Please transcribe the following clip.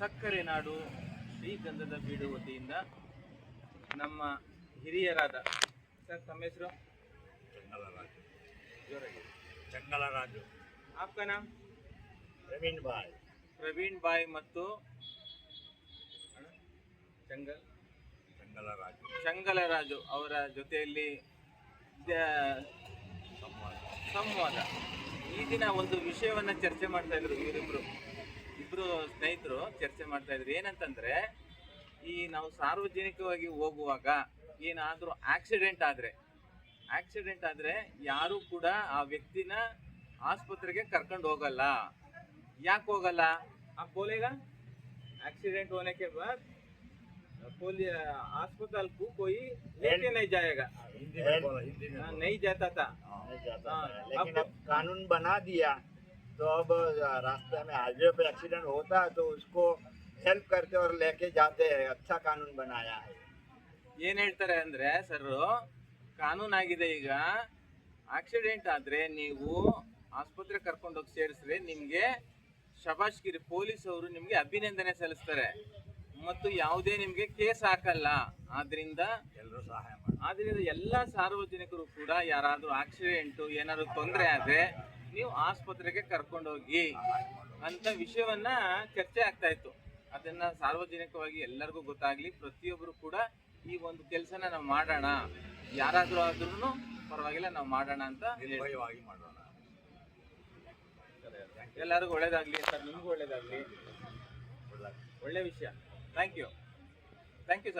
ಸಕ್ಕರೆ ನಾಡು ಶ್ರೀಗಂಧದ ಬೀಡು ವತಿಯಿಂದ ನಮ್ಮ ಹಿರಿಯರಾದ ಸರ್ ತಮ್ಮ ಹೆಸರು? ಚಂಗಲರಾಜು ಚಂಗಲರಾಜು ಆಪ್ಕ ಪ್ರವೀಣ್ ಬಾಯ್. ಪ್ರವೀಣ್ ಬಾಯ್ ಮತ್ತು ಚಂಗಲ್. ಚಂಗಲರಾಜು ಚಂಗಲರಾಜು ಅವರ ಜೊತೆಯಲ್ಲಿ ಸಂವಾದ. ಈ ದಿನ ಒಂದು ವಿಷಯವನ್ನು ಚರ್ಚೆ ಮಾಡ್ತಾ ಇದ್ರು ಇವರಿಬ್ರು. ಇಬ್ರು ಸ್ನೇಹಿತರು ಚರ್ಚೆ ಮಾಡ್ತಾ ಇದ್ರು ಏನಂತಂದ್ರೆ ಈ ನಾವು ಸಾರ್ವಜನಿಕವಾಗಿ ಹೋಗುವಾಗ ಏನಾದ್ರೂ ಆಕ್ಸಿಡೆಂಟ್ ಆದ್ರೆ ಆಕ್ಸಿಡೆಂಟ್ ಆದ್ರೆ ಯಾರು ಕೂಡ ಆ ವ್ಯಕ್ತಿನ ಆಸ್ಪತ್ರೆಗೆ ಕರ್ಕೊಂಡು ಹೋಗಲ್ಲ ಯಾಕೆ ಹೋಗಲ್ಲ ಆ ಬೋಲೆಗ एक्सीडेंट होने के बाद पुलिस अस्पताल को कोई लेके नहीं जाएगा हिंदी में बोला हिंदी में हाँ, बोला। नहीं जाता था नहीं जाता हाँ, था। लेकिन अब- अब कानून बना दिया तो अब रास्ते में हाईवे पे एक्सीडेंट होता है तो उसको हेल्प करते और लेके जाते हैं अच्छा कानून बनाया है ಏನ್ ಹೇಳ್ತಾರೆ ಅಂದ್ರೆ ಸರ್ ಕಾನೂನಾಗಿದೆ ಈಗ ಆಕ್ಸಿಡೆಂಟ್ ಆದ್ರೆ ನೀವು ಆಸ್ಪತ್ರೆ ಕರ್ಕೊಂಡೋಗಿ ಸೇರಿಸ್ರೆ ನಿಮ್ಗೆ ಶಬಾಷ್ಗಿರಿ ಪೊಲೀಸ್ ಅವರು ನಿಮ್ಗೆ ಅಭಿನಂದನೆ ಸಲ್ಲಿಸ್ತಾರೆ ಮತ್ತು ಯಾವುದೇ ನಿಮ್ಗೆ ಕೇಸ್ ಹಾಕಲ್ಲ ಆದ್ರಿಂದ ಎಲ್ಲರೂ ಸಹಾಯ ಮಾಡಿ ಆದ್ರಿಂದ ಎಲ್ಲ ಸಾರ್ವಜನಿಕರು ಕೂಡ ಯಾರಾದ್ರೂ ಆಕ್ಸಿಡೆಂಟ್ ಏನಾದ್ರು ತೊಂದರೆ ಆದ್ರೆ ನೀವು ಆಸ್ಪತ್ರೆಗೆ ಕರ್ಕೊಂಡೋಗಿ ಅಂತ ವಿಷಯವನ್ನ ಚರ್ಚೆ ಆಗ್ತಾ ಇತ್ತು. ಅದನ್ನ ಸಾರ್ವಜನಿಕವಾಗಿ ಎಲ್ಲರಿಗೂ ಗೊತ್ತಾಗ್ಲಿ ಪ್ರತಿಯೊಬ್ಬರು ಕೂಡ ಈ ಒಂದು ಕೆಲಸನ ನಾವು ಮಾಡೋಣ. ಯಾರಾದ್ರೂ ಆದ್ರೂ ಪರವಾಗಿಲ್ಲ ನಾವು ಮಾಡೋಣ ಅಂತ ಮಾಡೋಣ. ಎಲ್ಲರಿಗೂ ಒಳ್ಳೇದಾಗ್ಲಿ ಸರ್ ನಿಮ್ಗೂ ಒಳ್ಳೇದಾಗ್ಲಿ. ಒಳ್ಳೆ ಒಳ್ಳೆ ವಿಷಯ. Thank you thank you sir